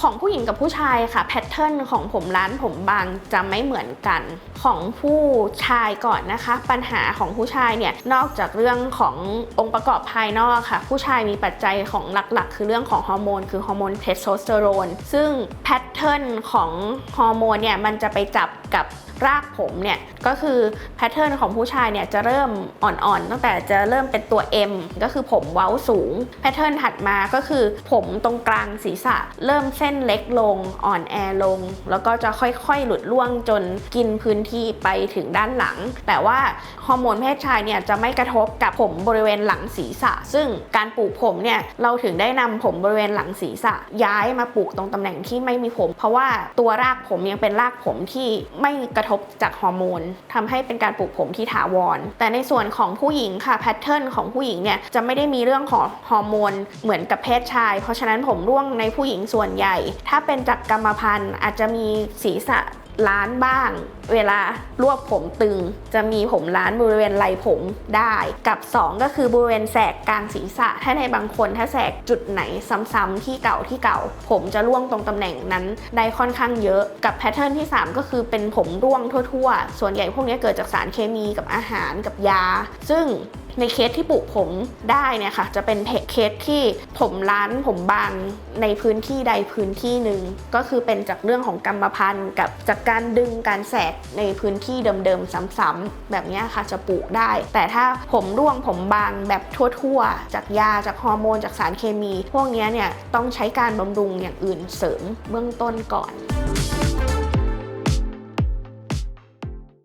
ของผู้หญิงกับผู้ชายค่ะแพทเทิร์นของผมร้านผมบางจะไม่เหมือนกัน ของผู้ชายก่อนนะคะ ปัญหาของผู้ชายเนี่ยนอกจากเรื่องขององค์ประกอบภายนอกค่ะ ผู้ชายมีปัจจัยของหลักๆ คือเรื่องของฮอร์โมนคือฮอร์โมนเทสโทสเตอโรนซึ่งแพทเทิร์นของฮอร์โมนเนี่ยมันจะไปจับกับรากผมเนี่ยก็คือแพทเทิร์นของผู้ชายเนี่ยจะเริ่มอ่อนๆ ตั้งแต่จะเริ่มเป็นตัว M ก็คือผมเว้าสูง แพทเทิร์นถัดมาก็คือผมตรงกลางศีรษะ เริ่มเส้นเล็กลงอ่อนแอลง แล้วก็จะค่อยๆ หลุดล่วงจนกินพื้นที่ไปถึงด้านหลัง แต่ว่าฮอร์โมนเพศชายเนี่ยจะไม่กระทบกับผมบริเวณหลังศีรษะ ซึ่งการปลูกผมเนี่ยเราถึงได้นำผมบริเวณหลังศีรษะ ย้ายมาปลูกตรงตำแหน่งที่ไม่มีผม เพราะว่าตัวรากผมยังเป็นรากผมที่ไม่กระทบจากฮอร์โมนทำให้เป็นการปลูกผมที่ถาวร แต่ในส่วนของผู้หญิงค่ะแพทเทิร์นของผู้หญิงเนี่ยจะไม่ได้มีเรื่องของฮอร์โมนเหมือนกับเพศชาย เพราะฉะนั้นผมร่วงในผู้หญิงส่วนใหญ่ถ้าเป็นจากกรรมพันธุ์อาจจะมีศีรษะล้านบ้าง เวลารวบผมตึง จะมีผมล้านบริเวณไหล่ผมได้ กับ 2 ก็คือบริเวณแสกกลางศีรษะ ถ้าในบางคนถ้าแสกจุดไหนซ้ำๆที่เก่าที่เก่า ผมจะร่วงตรงตำแหน่งนั้นได้ค่อนข้างเยอะ กับแพทเทิร์นที่ 3 ก็คือเป็นผมร่วงทั่ว ๆ ส่วนใหญ่พวกนี้เกิดจากสารเคมีกับอาหารกับยา ซึ่ง ในเคสที่ปลูกผมได้เนี่ยค่ะ จะเป็นเคสที่ผมล้านผมบางในพื้นที่ใดพื้นที่หนึ่งก็คือเป็นจากเรื่องของกรรมพันธุ์ กับจากการดึงการแสกในพื้นที่เดิมๆซ้ำๆแบบนี้ค่ะจะปลูกได้ แต่ถ้าผมร่วงผมบางแบบทั่วๆ จากยาจากฮอร์โมนจากสารเคมี พวกนี้เนี่ยต้องใช้การบำรุงอย่างอื่นเสริมเบื้องต้นก่อน